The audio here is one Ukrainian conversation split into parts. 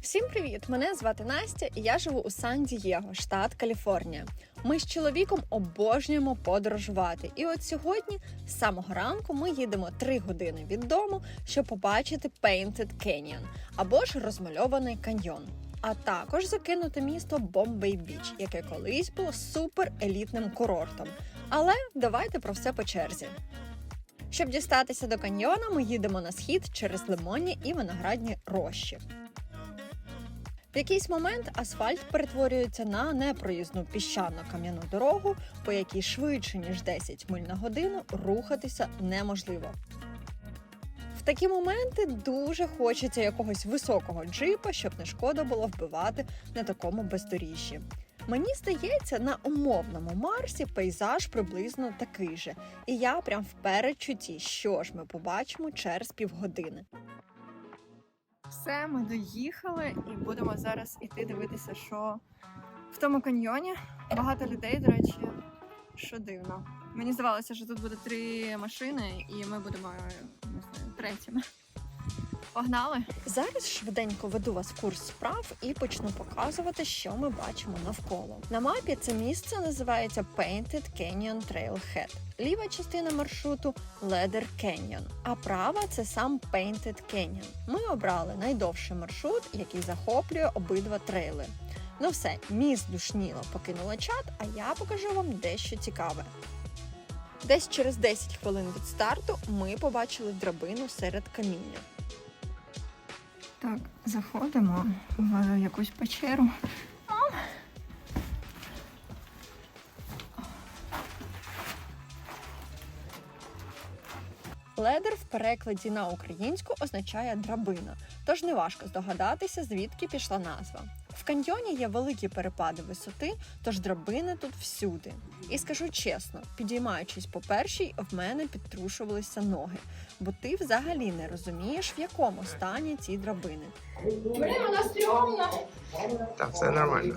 Всім привіт! Мене звати Настя, і я живу у Сан-Дієго, штат Каліфорнія. Ми з чоловіком обожнюємо подорожувати. І от сьогодні, з самого ранку, ми їдемо 3 години від дому, щоб побачити Painted Canyon або ж розмальований каньйон. А також закинути місто Бомбей Біч, яке колись було супер елітним курортом. Але давайте про все по черзі. Щоб дістатися до каньйона, ми їдемо на схід через лимонні і виноградні рощі. Якийсь момент асфальт перетворюється на непроїзну піщано кам'яну дорогу, по якій швидше ніж 10 миль на годину рухатися неможливо. В такі моменти дуже хочеться якогось високого джипа, щоб не шкода було вбивати на такому бездоріжжі. Мені здається, на умовному Марсі пейзаж приблизно такий же, і я прям в передчутті, що ж ми побачимо через півгодини. Все, ми доїхали і будемо зараз іти дивитися, що в тому каньйоні багато людей, до речі, що дивно. Мені здавалося, що тут буде три машини, і ми будемо не знаю, третіми. Погнали! Зараз швиденько веду вас в курс справ і почну показувати, що ми бачимо навколо. На мапі це місце називається Painted Canyon Trailhead. Ліва частина маршруту Leather Canyon, а права це сам Painted Canyon. Ми обрали найдовший маршрут, який захоплює обидва трейли. Ну все, міс душніло покинула чат, а я покажу вам дещо цікаве. Десь через 10 хвилин від старту ми побачили драбину серед каміння. Так, заходимо в якусь печеру. Ледер в перекладі на українську означає драбина, тож неважко здогадатися, звідки пішла назва. В каньйоні є великі перепади висоти, тож драбини тут всюди. І скажу чесно, підіймаючись по першій, в мене підтрушувалися ноги, бо ти взагалі не розумієш, в якому стані ці драбини. Та все нормально.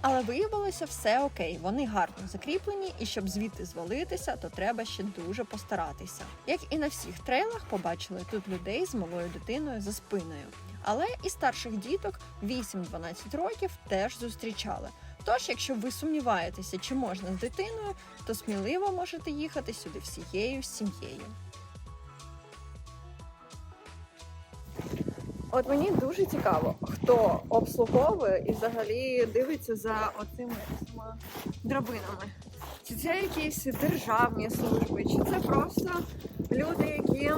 Але виявилося все окей, вони гарно закріплені, і щоб звідти звалитися, то треба ще дуже постаратися. Як і на всіх трейлах, побачили тут людей з малою дитиною за спиною. Але і старших діток 8-12 років теж зустрічали. Тож, якщо ви сумніваєтеся, чи можна з дитиною, то сміливо можете їхати сюди всією сім'єю. От мені дуже цікаво, хто обслуговує і взагалі дивиться за оцими драбинами. Чи це якісь державні служби, чи це просто люди, які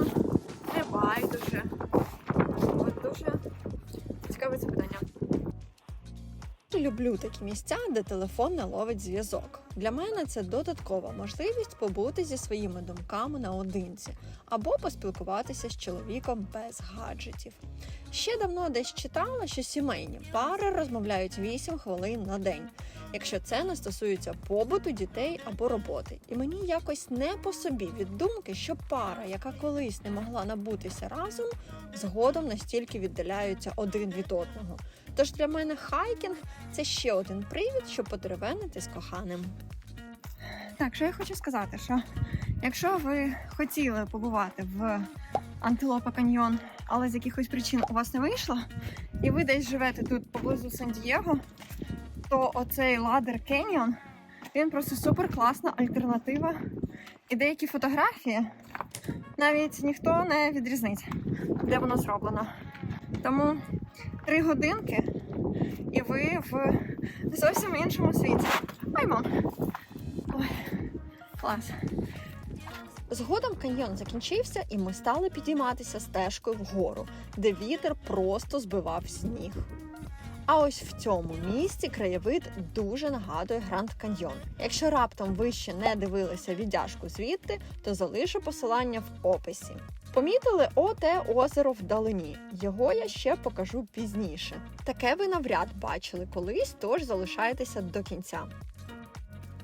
не байдуже. От дуже цікаве це питання. Люблю такі місця, де телефон не ловить зв'язок. Для мене це додаткова можливість побути зі своїми думками наодинці або поспілкуватися з чоловіком без гаджетів. Ще давно десь читала, що сімейні пари розмовляють 8 хвилин на день, якщо це не стосується побуту, дітей або роботи. І мені якось не по собі від думки, що пара, яка колись не могла набутися разом, згодом настільки віддаляються один від одного. Тож для мене хайкінг це ще один привід, щоб потеревенити з коханим. Так, що я хочу сказати, що якщо ви хотіли побувати в Антилопа Каньйон, але з якихось причин у вас не вийшло, і ви десь живете тут поблизу Сан-Дієго, то оцей Ладер Canyon, він просто супер класна альтернатива. І деякі фотографії навіть ніхто не відрізнить, де воно зроблено. Тому три годинки, і ви в зовсім іншому світі. Мам. Ой, клас. Згодом каньйон закінчився, і ми стали підійматися стежкою вгору, де вітер просто збивав сніг. А ось в цьому місці краєвид дуже нагадує Гранд Каньйон. Якщо раптом ви ще не дивилися віддяжку звідти, то залишу посилання в описі. Помітили оте озеро вдалині. Його я ще покажу пізніше. Таке ви навряд бачили колись, тож залишайтеся до кінця.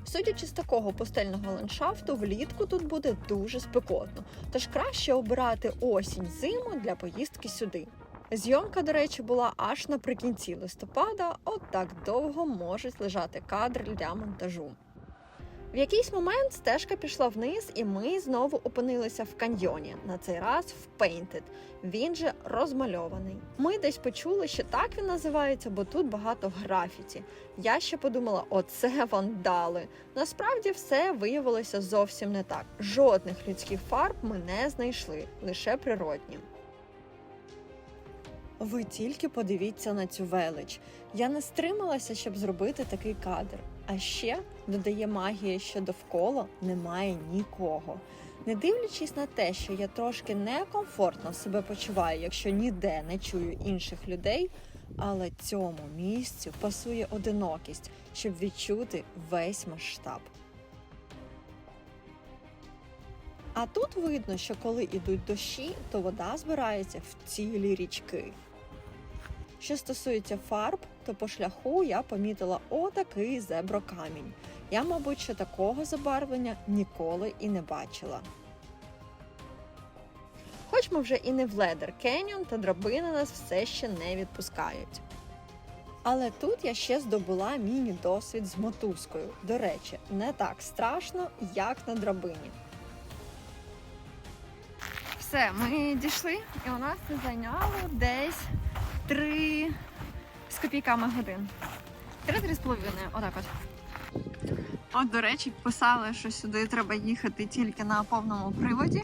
Судячи з такого пустельного ландшафту, влітку тут буде дуже спекотно, тож краще обирати осінь-зиму для поїздки сюди. Зйомка, до речі, була аж наприкінці листопада, от так довго можуть лежати кадри для монтажу. В якийсь момент стежка пішла вниз, і ми знову опинилися в каньйоні. На цей раз в Painted. Він же розмальований. Ми десь почули, що так він називається, бо тут багато графіті. Я ще подумала, оце вандали. Насправді все виявилося зовсім не так. Жодних людських фарб ми не знайшли, лише природні. Ви тільки подивіться на цю велич. Я не стрималася, щоб зробити такий кадр. А ще додає магія, що довкола немає нікого. Не дивлячись на те, що я трошки некомфортно себе почуваю, якщо ніде не чую інших людей, але цьому місцю пасує одинокість, щоб відчути весь масштаб. А тут видно, що коли йдуть дощі, то вода збирається в цілі річки. Що стосується фарб, то по шляху я помітила отакий зеброкамінь. Я, мабуть, ще такого забарвлення ніколи і не бачила. Хоч ми вже і не в Ледер Кеньон, та драбини нас все ще не відпускають. Але тут я ще здобула міні-досвід з мотузкою. До речі, не так страшно, як на драбині. Все, ми дійшли, і у нас це зайняло десь три з копійками годин. Три-три з половиною, отак от. От, до речі, писали, що сюди треба їхати тільки на повному приводі.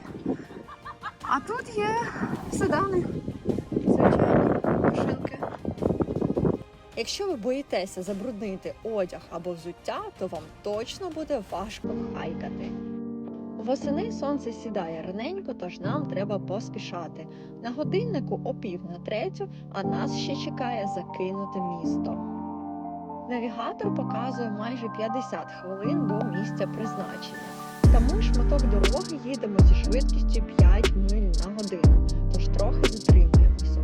А тут є седани. Звичайно, машинки. Якщо ви боїтеся забруднити одяг або взуття, то вам точно буде важко хайкати. Восени сонце сідає раненько, тож нам треба поспішати. На годиннику о пів на третю, а нас ще чекає закинуте місто. Навігатор показує майже 50 хвилин до місця призначення. Та ми шматок дороги їдемо зі швидкістю 5 миль на годину, тож трохи затримуємося.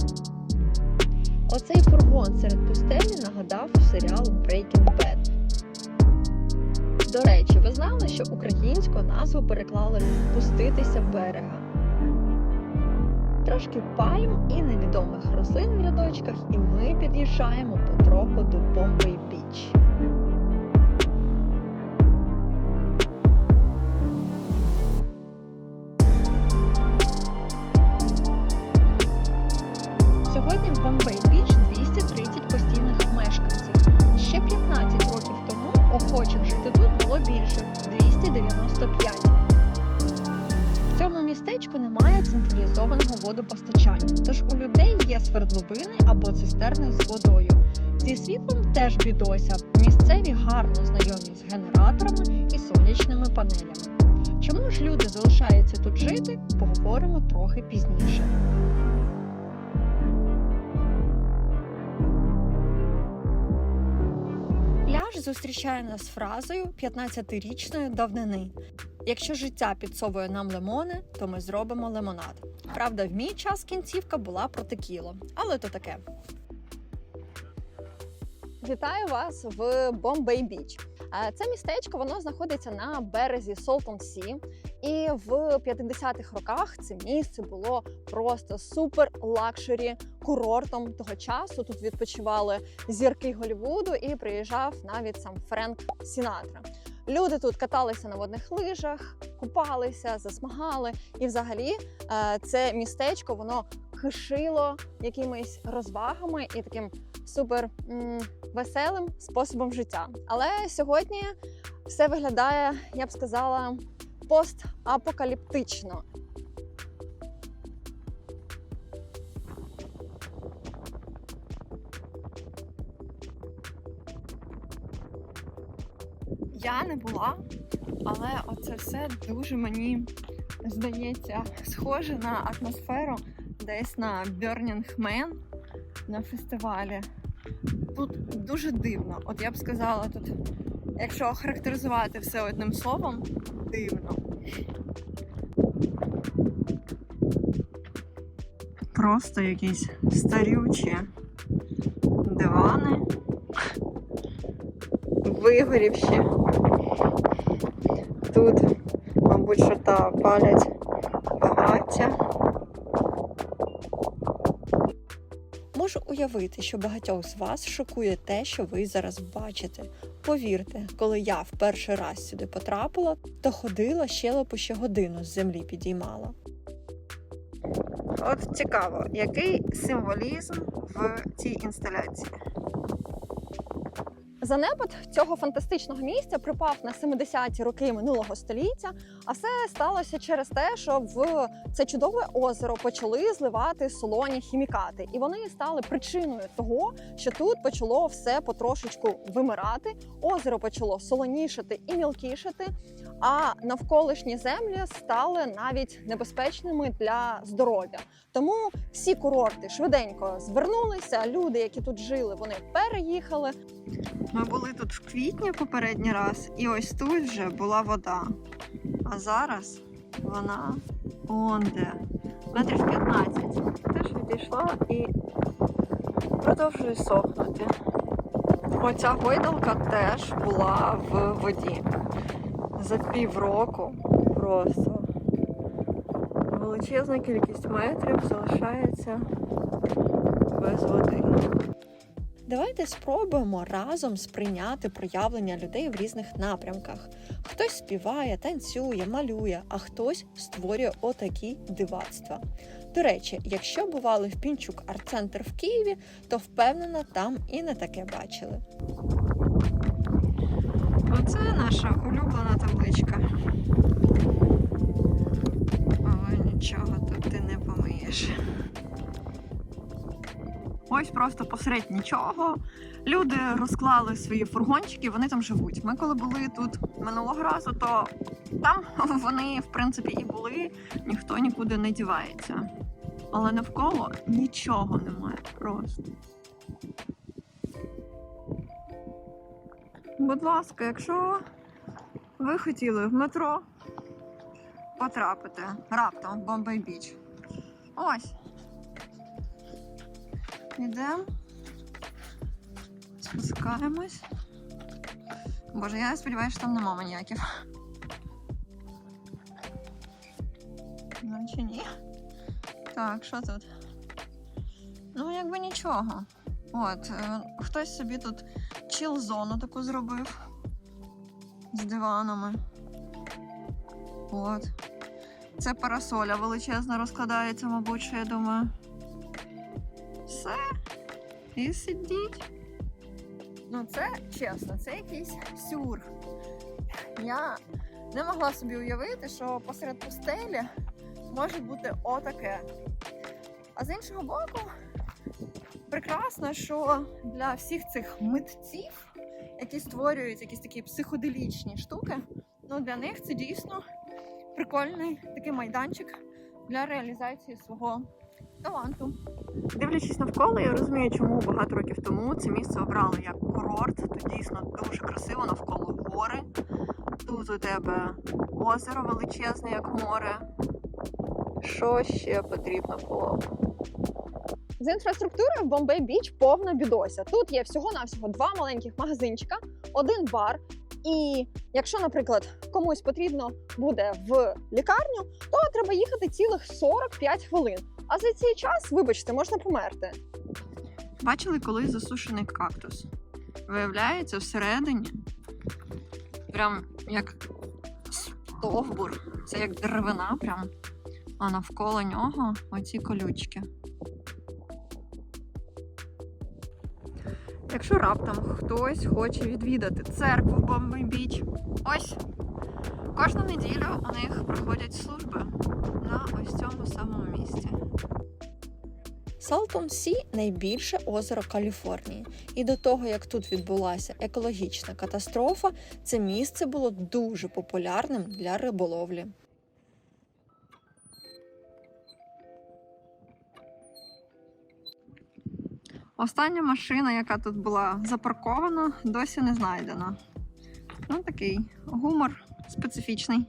Оцей фургон серед пустелі нагадав серіал Breaking Bad. До речі, ви знали, що українську назву переклали Пуститися берега. Трошки пальм і невідомих рослин в рядочках, і ми під'їжджаємо потроху до Бомбей Біч. Є або цистерни з водою. Зі світлом теж бідося. Місцеві гарно знайомі з генераторами і сонячними панелями. Чому ж люди залишаються тут жити, поговоримо трохи пізніше. Пляж зустрічає нас фразою 15-річної давнини. Якщо життя підсовує нам лимони, то ми зробимо лимонад. Правда, в мій час кінцівка була про текіло, але то таке. Вітаю вас в Бомбей Біч. Це містечко воно знаходиться на березі Солтон Сі. І в 50-х роках це місце було просто супер лакшері курортом того часу. Тут відпочивали зірки Голлівуду і приїжджав навіть сам Френк Сінатра. Люди тут каталися на водних лижах, купалися, засмагали. І взагалі е, це містечко воно кишило якимись розвагами і таким супер веселим способом життя. Але сьогодні все виглядає, я б сказала, постапокаліптично. Я не була, але оце все дуже мені здається схоже на атмосферу десь на Burning Man на фестивалі. Тут дуже дивно. От я б сказала, тут, якщо охарактеризувати все одним словом, дивно. Просто якісь старючі дивани, вигорівші. Тут, мабуть, що та палять багаття. Можу уявити, що багатьох з вас шокує те, що ви зараз бачите. Повірте, коли я в перший раз сюди потрапила, то ходила щелепу ще годину з землі підіймала. От цікаво, який символізм в цій інсталяції? Занепад цього фантастичного місця припав на 70-ті роки минулого століття, а все сталося через те, що в це чудове озеро почали зливати солоні хімікати, і вони стали причиною того, що тут почало все потрошечку вимирати. Озеро почало солонішати і мілкішати, а навколишні землі стали навіть небезпечними для здоров'я. Тому всі курорти швиденько звернулися. Люди, які тут жили, вони переїхали. Ми були тут в квітні попередній раз, і ось тут вже була вода. А зараз вона он де. Метрів 15. Теж відійшла і продовжує сохнути. Оця гойдалка теж була в воді. За півроку просто величезна кількість метрів залишається без води. Давайте спробуємо разом сприйняти проявлення людей в різних напрямках. Хтось співає, танцює, малює, а хтось створює отакі дивацтва. До речі, якщо бували в Пінчук арт-центр в Києві, то впевнена, там і не таке бачили. Оце наша улюблена табличка. Ось просто посеред нічого. Люди розклали свої фургончики, вони там живуть. Ми коли були тут минулого разу, то там вони, в принципі, і були, ніхто нікуди не дівається. Але навколо нічого немає просто. Будь ласка, якщо ви хотіли в метро потрапити раптом в Бомбей Біч. Ось. Йдемо. Спускаємось. Боже, я сподіваюся, що там нема маніяків. Наче ні. Так, що тут? Ну, якби нічого. От, е, хтось собі тут чіл-зону таку зробив з диванами. От. Це парасоля величезна розкладається, мабуть, що я думаю. Все. І сидіть. Ну, це чесно, це якийсь сюр. Я не могла собі уявити, що посеред пустелі може бути отаке. А з іншого боку, прекрасно, що для всіх цих митців, які створюють якісь такі психоделічні штуки, ну для них це дійсно прикольний такий майданчик для реалізації свого таланту. Дивлячись навколо, я розумію, чому багато років тому це місце обрали як курорт. Тут дійсно дуже красиво навколо гори. Тут у тебе озеро величезне, як море. Що ще потрібно було? З інфраструктурою в Бомбей Біч повна бідося. Тут є всього-навсього два маленьких магазинчика, один бар. І якщо, наприклад, комусь потрібно буде в лікарню, то треба їхати цілих 45 хвилин. А за цей час, вибачте, можна померти. Бачили колись засушений кактус? Виявляється, всередині прям як стовбур, це як деревина, прям, а навколо нього оці колючки. Якщо раптом хтось хоче відвідати церкву в Бомбей Біч, ось кожну неділю у них проходять служби на ось цьому самому місці. Салтон Сі найбільше озеро Каліфорнії, і до того як тут відбулася екологічна катастрофа, це місце було дуже популярним для риболовлі. Остання машина, яка тут була запаркована, досі не знайдена. Ну, такий гумор специфічний.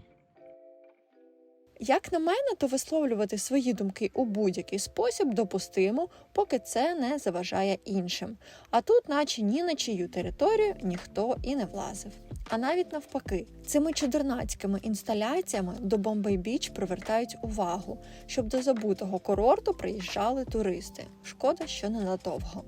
Як на мене, то висловлювати свої думки у будь-який спосіб допустимо, поки це не заважає іншим. А тут, наче ні на чию територію, ніхто і не влазив. А навіть навпаки, цими чудернацькими інсталяціями до Бомбей Біч привертають увагу, щоб до забутого курорту приїжджали туристи. Шкода, що ненадовго.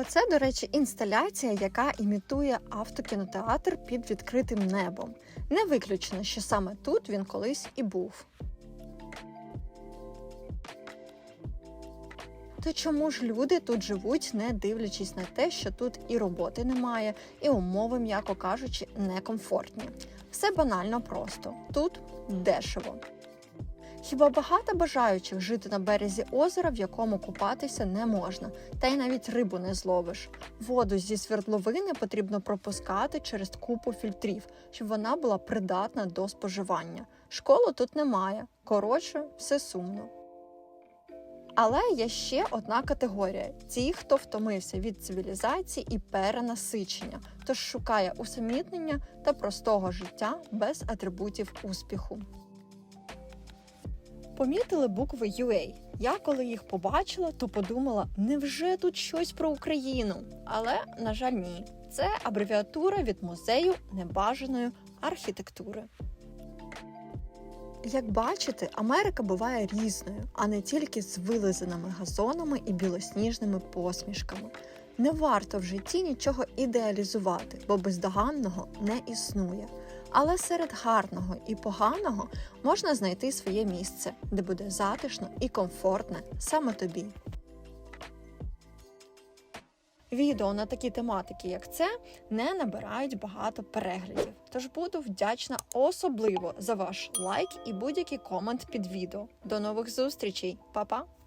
Оце, до речі, інсталяція, яка імітує автокінотеатр під відкритим небом. Не виключено, що саме тут він колись і був. То чому ж люди тут живуть, не дивлячись на те, що тут і роботи немає, і умови, м'яко кажучи, некомфортні? Все банально просто тут дешево. Хіба багато бажаючих жити на березі озера, в якому купатися не можна, та й навіть рибу не зловиш. Воду зі свердловини потрібно пропускати через купу фільтрів, щоб вона була придатна до споживання. Школи тут немає. Коротше, все сумно. Але є ще одна категорія: ті, хто втомився від цивілізації і перенасичення, тож шукає усамітнення та простого життя без атрибутів успіху. Помітили букви UA. Я коли їх побачила, то подумала, невже тут щось про Україну? Але, на жаль, ні. Це абревіатура від музею небажаної архітектури. Як бачите, Америка буває різною, а не тільки з вилизаними газонами і білосніжними посмішками. Не варто в житті нічого ідеалізувати, бо бездоганного не існує. Але серед гарного і поганого можна знайти своє місце, де буде затишно і комфортне саме тобі. Відео на такі тематики, як це, не набирають багато переглядів. Тож буду вдячна особливо за ваш лайк і будь-який комент під відео. До нових зустрічей, Па-па!